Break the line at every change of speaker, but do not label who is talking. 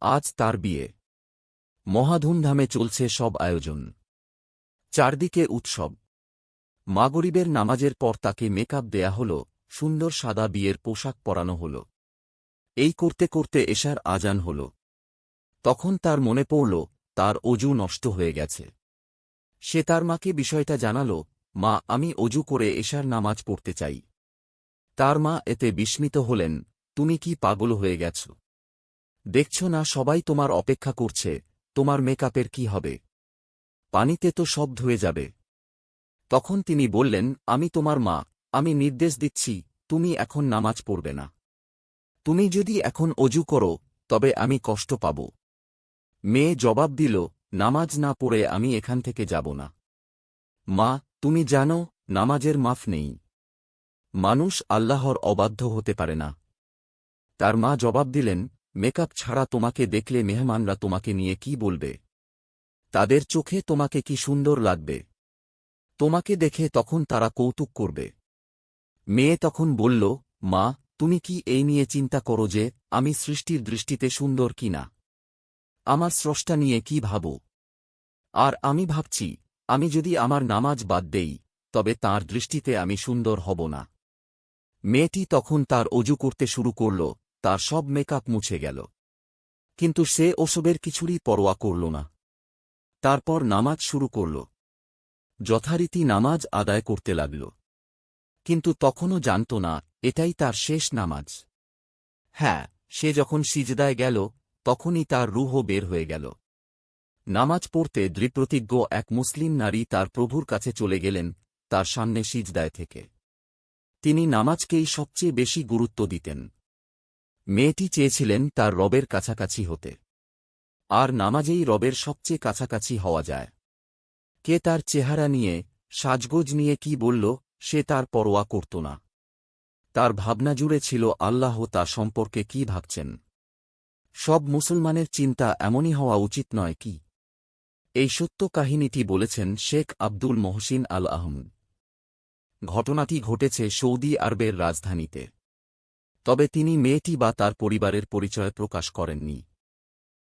আজ তার বিয়ে। মহাধুমধামে চলছে সব আয়োজন। চারদিকে উৎসব। মাগরিবের নামাজের পর তাকে মেকআপ দেয়া হল, সুন্দর সাদা বিয়ের পোশাক পরানো হল। এই করতে করতে এশার আজান হল। তখন তার মনে পড়ল, তার অজু নষ্ট হয়ে গেছে। সে তার মাকে বিষয়টা জানাল, মা, আমি অজু করে এশার নামাজ পড়তে চাই। তার মা এতে বিস্মিত হলেন, তুমি কি পাগল হয়ে গেছ? দেখছ না সবাই তোমার অপেক্ষা করছে, তোমার মেকআপের কি হবে? পানিতে তো সব ধুয়ে যাবে। তখন তিনি বললেন, আমি তোমার মা, আমি নির্দেশ দিচ্ছি, তুমি এখন নামাজ পড়বে না। তুমি যদি এখন অজু করো, তবে আমি কষ্ট পাব। মেয়ে জবাব দিল, নামাজ না পড়ে আমি এখান থেকে যাব না। মা, তুমি জানো, নামাজের মাফ নেই। মানুষ আল্লাহর অবাধ্য হতে পারে না। তার মা জবাব দিলেন মেকআপ ছাড়া তোমাকে দেখলে মেহমানরা তোমাকে নিয়ে কি বলবে? তাদের চোখে তোমাকে কি সুন্দর লাগবে? তোমাকে দেখে তখন তারা কৌতুক করবে। মেয়ে তখন বলল, মা, তুমি কি এই নিয়ে চিন্তা করো যে আমি সৃষ্টির দৃষ্টিতে সুন্দর কি না? আমার স্রষ্টা নিয়ে কি ভাব? আর আমি ভাবছি, আমি যদি আমার নামাজ বাদ দেই, তবে তার দৃষ্টিতে আমি সুন্দর হব না। মেয়েটি তখন তার অজু করতে শুরু করল তার সব মেকআপ মুছে গেল। কিন্তু সে ওসবের কিছুরই পরোয়া করল না। তারপর নামাজ শুরু করল। যথারীতি নামাজ আদায় করতে লাগল। কিন্তু তখনও জানত না, এটাই তার শেষ নামাজ। হ্যাঁ সে যখন সিজদায় গেল, তখনই তার রুহও বের হয়ে গেল। নামাজ পড়তে দৃপ্রতিজ্ঞ এক মুসলিম নারী তার প্রভুর কাছে চলে গেলেন, তার সামনে সিজদায় থেকে। তিনি নামাজকেই সবচেয়ে বেশি গুরুত্ব দিতেন। মেয়েটি চেয়েছিলেন তার রবের কাছাকাছি হতে। আর নামাজেই রবের সবচেয়ে কাছাকাছি হওয়া যায়। কে তার চেহারা নিয়ে, সাজগোজ নিয়ে কি বলল, সে তার পরোয়া করত না। তার ভাবনা জুড়ে ছিল আল্লাহ তা সম্পর্কে কি ভাবছেন। সব মুসলমানের চিন্তা এমনই হওয়া উচিত নয় কি? এই সত্য কাহিনীটি বলেছেন শেখ আব্দুল মহসিন আল আহমদ। ঘটনাটি ঘটেছে সৌদি আরবের রাজধানীতে। তবে তিনি মেয়েটি বা তার পরিবারের পরিচয় প্রকাশ করেননি।